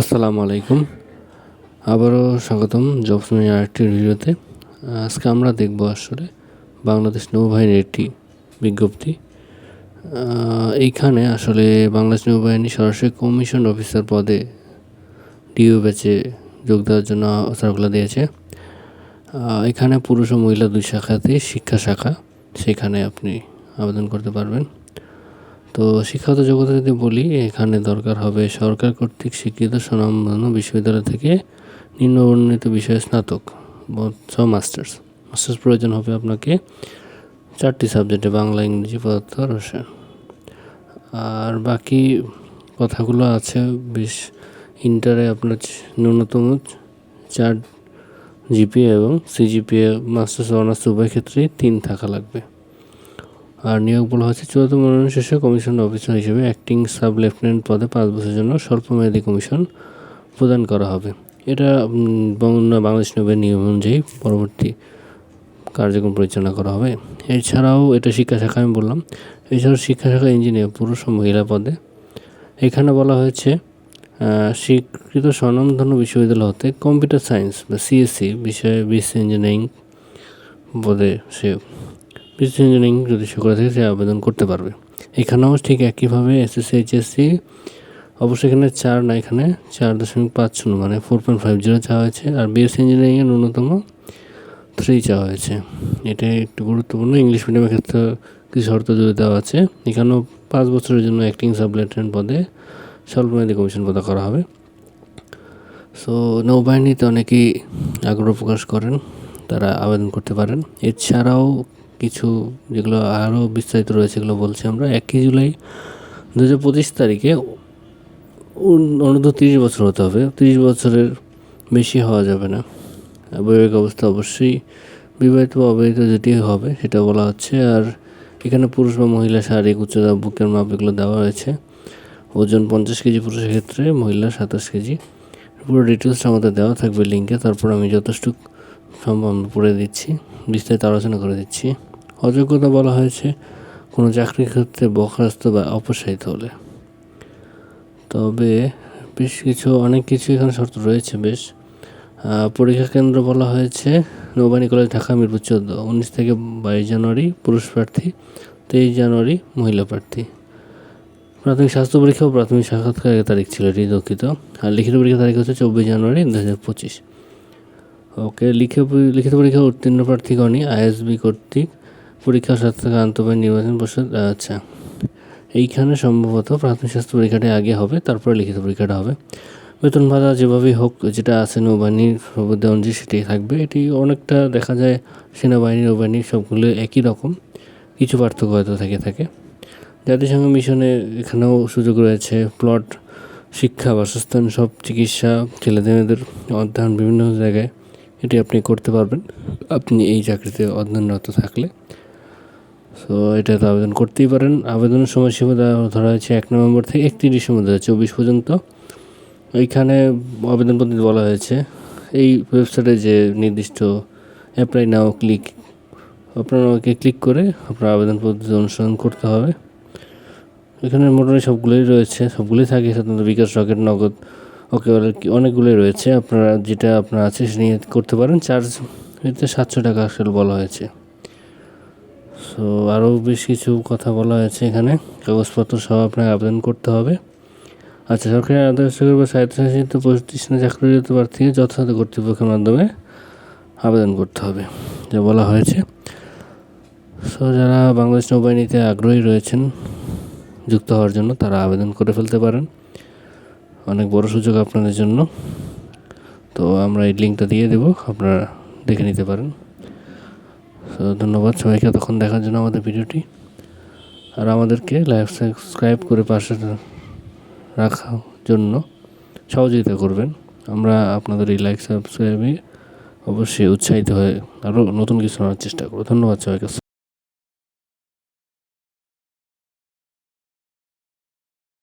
আসসালামু আলাইকুম। আবারও স্বাগতম জবস মিনি আরেকটি ভিডিওতে। আজকে আমরা দেখব আসলে বাংলাদেশ নৌবাহিনীর একটি বিজ্ঞপ্তি। এইখানে আসলে বাংলাদেশ নৌবাহিনী সরাসরি কমিশন অফিসার পদে ডিও ব্যাচে যোগ দেওয়ার জন্য সার্কুলার দিয়েছে। এখানে পুরুষ ও মহিলা দুই শাখাতে শিক্ষা শাখা, সেখানে আপনি আবেদন করতে পারবেন। তো শিক্ষাগত যোগ্যতা যদি বলি, এখানে দরকার হবে সরকার কর্তৃক স্বীকৃত স্বনামধন্য বিশ্ববিদ্যালয় থেকে নিম্নবর্ণিত বিষয়ে স্নাতক ছ মাস্টার্স। মাস্টার্স প্রয়োজন হবে আপনাকে চারটি সাবজেক্টে, বাংলা, ইংরেজি, পদার্থ, রসায়ন। আর বাকি কথাগুলো আছে, বেশ ইন্টারে আপনার ন্যূনতম চার জিপিএ এবং সিজিপিএ মাস্টার্স, অনার্স, উভয় ক্ষেত্রেই তিন থাকা লাগবে। আর নিয়োগ বলা হচ্ছে চূড়ান্ত মনোনয়ন শেষে কমিশন অফিসার হিসেবে অ্যাক্টিং সাব লেফটেন্যান্ট পদে পাঁচ বছরের জন্য স্বল্পমেয়াদী কমিশন প্রদান করা হবে। এটা বাংলাদেশ নবের নিয়ম অনুযায়ী পরবর্তী কার্যক্রম পরিচালনা করা হবে। এছাড়াও এটা শিক্ষা শাখা, আমি বললাম। এছাড়াও শিক্ষা শাখা ইঞ্জিনিয়ার পুরুষ ও মহিলা পদে। এখানে বলা হয়েছে স্বীকৃত স্বনামধন্য বিশ্ববিদ্যালয় হতে কম্পিউটার সায়েন্স বা সিএসসি বিষয়ে বিএসসি ইঞ্জিনিয়ারিং পদে সে বিএসসি ইঞ্জিনিয়ারিং যদি সে করে থাকে সে আবেদন করতে পারবে। এখানেও ঠিক একইভাবে এসএসসি এইচএসসি অবশ্যই এখানে চার না, এখানে চার দশমিক পাঁচ শূন্য মানে ফোর পয়েন্ট ফাইভ জিরো চাওয়া হয়েছে, আর বিএসসি ইঞ্জিনিয়ারিংয়ের ন্যূনতম থ্রি চাওয়া হয়েছে। এটা একটু গুরুত্বপূর্ণ ইংলিশ মিডিয়ামের ক্ষেত্রে কিছু শর্ত জুড়ে দেওয়া আছে, এখানেও পাঁচ বছরের জন্য অ্যাক্টিং সাব লেফটেন্যান্ট পদে স্বল্পমেয়াদী কমিশন পদে করা হবে। সো নৌবাহিনীতে অনেকেই আগ্রহ প্রকাশ করেন, তারা আবেদন করতে পারেন। এছাড়াও কিছু যেগুলো আরও বিস্তারিত রয়েছে, এগুলো বলছি আমরা। একই জুলাই দু হাজার পঁচিশ তারিখে উন- তিরিশ বছর হতে হবে। তিরিশ বছরের বেশি হওয়া যাবে না। বৈবাহিক অবস্থা অবশ্যই বিবাহিত বা অবিবাহিত যেটি হবে, সেটা বলা হচ্ছে। আর এখানে পুরুষ বা মহিলা শারীরিক উচ্চতা, বুকের মাপ এগুলো দেওয়া হয়েছে। ওজন পঞ্চাশ কেজি পুরুষের ক্ষেত্রে, মহিলা সাতাশ কেজি। পুরো ডিটেলসটা আমাদের দেওয়া থাকবে লিঙ্কে তারপর আমি যথেষ্ট সম্ভব পড়ে দিচ্ছি, বিস্তারিত আলোচনা করে দিচ্ছি। অযোগ্যতা বলা হয়েছে, কোনো চাকরির ক্ষেত্রে বরখাস্ত বা অপসারিত হলে। তবে বেশ কিছু, অনেক কিছু এখানে শর্ত রয়েছে বেশ। পরীক্ষা কেন্দ্র বলা হয়েছে, নৌবাহিনী কলেজ ঢাকা, মিরপুর চোদ্দ, উনিশ থেকে বাইশ জানুয়ারি, পুরুষ প্রার্থী, তেইশ জানুয়ারি, মহিলা প্রার্থী। প্রাথমিক স্বাস্থ্য পরীক্ষা ও প্রাথমিক সাক্ষাৎকারের তারিখ ছিল এটি দুঃখিত আর লিখিত পরীক্ষার তারিখ হচ্ছে চব্বিশ জানুয়ারি দু হাজার পঁচিশ। ওকে লিখিত লিখিত পরীক্ষা উত্তীর্ণ প্রার্থীগণই আইএসবি কর্তৃক পরীক্ষা সাক্ষাৎকার আন্তঃবাহিনী নির্বাচন পরিষদ আচ্ছা। এইখানে সম্ভবত প্রাথমিক স্বাস্থ্য পরীক্ষাটা আগে হবে, তারপরে লিখিত পরীক্ষাটা হবে। বেতন ভাতা যেভাবেই হোক, যেটা আছে নৌবাহিনীর অনুযায়ী সেটাই থাকবে। এটি অনেকটা দেখা যায় সেনাবাহিনী, নৌবাহিনী সবগুলো একই রকম। কিছু পার্থক্য হয়তো থেকে থাকে। জাতিসংঘ মিশনে এখানেও সুযোগ রয়েছে, প্লট, শিক্ষা, বাসস্থান, সব চিকিৎসা, ছেলেদের মেয়েদের অধ্যয়ন বিভিন্ন জায়গায়। এটি আপনি করতে পারবেন। আপনি এই চাকরিতে অধ্যয়নরত থাকলে। সো এটাতে আবেদন করতেই পারেন। আবেদনের সময়সীমা ধরা হয়েছে এক নভেম্বর থেকে একত্রিশ ডিসেম্বর দু চব্বিশ পর্যন্ত। এইখানে আবেদন পদ্ধতি বলা হয়েছে। এই ওয়েবসাইটে যে নির্দিষ্ট অ্যাপ্লাই নাও ক্লিক আপনার ওকে ক্লিক করে আপনার আবেদন পদ্ধতি অনুসরণ করতে হবে। এখানে মোটামুটি সবগুলোই রয়েছে। সবগুলোই থাকে, সাধারণত বিকাশ, রকেট, নগদ ওকে অনেকগুলোই রয়েছে। আপনারা যেটা আপনার আছে সেটা নিয়ে করতে পারেন। চার্জ এতে সাতশো টাকা আসলে বলা হয়েছে। সো আরও বেশ কিছু কথা বলা হয়েছে এখানে। কাগজপত্র সহ আপনাকে আবেদন করতে হবে। আচ্ছা সরকারি আদালত বা স্বায়ত্তশাসিত প্রতিষ্ঠানে চাকরিরত প্রার্থীকে যথাযথ কর্তৃপক্ষের মাধ্যমে আবেদন করতে হবে, যা বলা হয়েছে। সো, যারা বাংলাদেশ নৌবাহিনীতে আগ্রহী রয়েছেন, যুক্ত হওয়ার জন্য তারা আবেদন করে ফেলতে পারেন। অনেক বড় সুযোগ আপনাদের জন্য। তো আমরা এই লিঙ্কটা দিয়ে দেবো, আপনারা দেখে নিতে পারেন। তো ধন্যবাদ সবাইকে তখন দেখার জন্য আমাদের ভিডিওটি। আর আমাদেরকে লাইভ সাবস্ক্রাইব করে পাশে রাখার জন্য সহযোগিতা করবেন। আমরা আপনাদের এই লাইক, সাবস্ক্রাইবে অবশ্যই উৎসাহিত হয়ে আরও নতুন কিছু আনার চেষ্টা করব। ধন্যবাদ সবাইকে।